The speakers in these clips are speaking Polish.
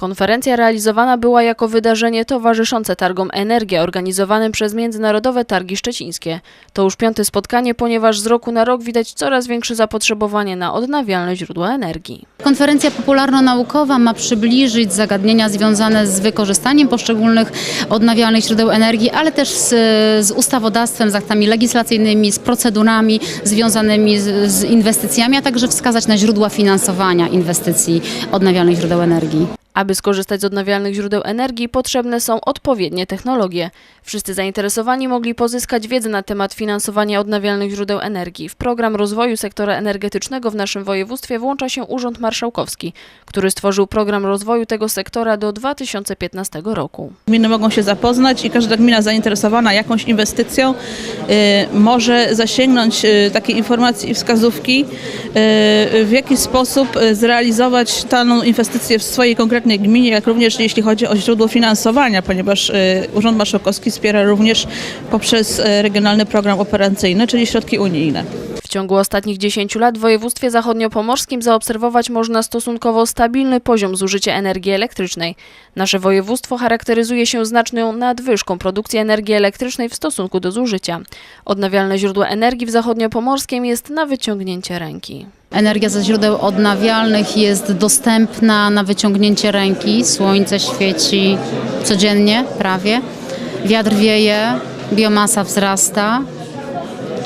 Konferencja realizowana była jako wydarzenie towarzyszące targom Energia organizowanym przez Międzynarodowe Targi Szczecińskie. To już piąte spotkanie, ponieważ z roku na rok widać coraz większe zapotrzebowanie na odnawialne źródła energii. Konferencja popularno-naukowa ma przybliżyć zagadnienia związane z wykorzystaniem poszczególnych odnawialnych źródeł energii, ale też z, z ustawodawstwem, z aktami legislacyjnymi, z procedurami związanymi z, z inwestycjami, a także wskazać na źródła finansowania inwestycji odnawialnych źródeł energii. Aby skorzystać z odnawialnych źródeł energii, potrzebne są odpowiednie technologie. Wszyscy zainteresowani mogli pozyskać wiedzę na temat finansowania odnawialnych źródeł energii. W program rozwoju sektora energetycznego w naszym województwie włącza się Urząd Marszałkowski, który stworzył program rozwoju tego sektora do 2015 roku. Gminy mogą się zapoznać i każda gmina zainteresowana jakąś inwestycją y, może zasięgnąć y, takiej informacji i wskazówki, y, w jaki sposób zrealizować daną inwestycję w swojej konkretnej gminie, jak również jeśli chodzi o źródło finansowania, ponieważ y, Urząd Marszałkowski wspiera również poprzez y, Regionalny Program Operacyjny, czyli środki unijne. W ciągu ostatnich 10 lat w województwie zachodniopomorskim zaobserwować można stosunkowo stabilny poziom zużycia energii elektrycznej. Nasze województwo charakteryzuje się znaczną nadwyżką produkcji energii elektrycznej w stosunku do zużycia. Odnawialne źródła energii w zachodniopomorskim jest na wyciągnięcie ręki. Energia ze źródeł odnawialnych jest dostępna na wyciągnięcie ręki. Słońce świeci codziennie prawie. Wiatr wieje, biomasa wzrasta.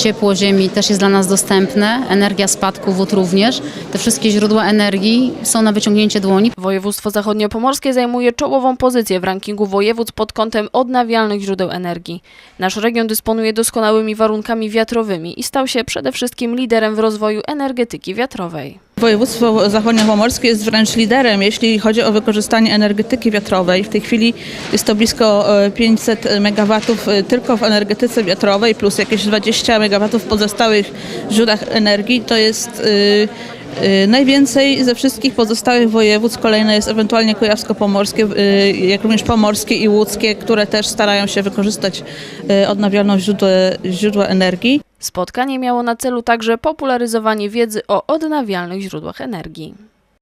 Ciepło ziemi też jest dla nas dostępne, energia spadku wód również. Te wszystkie źródła energii są na wyciągnięcie dłoni. Województwo zachodniopomorskie zajmuje czołową pozycję w rankingu województw pod kątem odnawialnych źródeł energii. Nasz region dysponuje doskonałymi warunkami wiatrowymi i stał się przede wszystkim liderem w rozwoju energetyki wiatrowej. Województwo zachodniopomorskie jest wręcz liderem, jeśli chodzi o wykorzystanie energetyki wiatrowej. W tej chwili jest to blisko e, 500 MW tylko w energetyce wiatrowej, plus jakieś 20 MW w pozostałych źródłach energii. To jest y, najwięcej ze wszystkich pozostałych województw. Kolejne jest ewentualnie kujawsko-pomorskie, jak również pomorskie i łódzkie, które też starają się wykorzystać odnawialną źródła energii. Spotkanie miało na celu także popularyzowanie wiedzy o odnawialnych źródłach energii.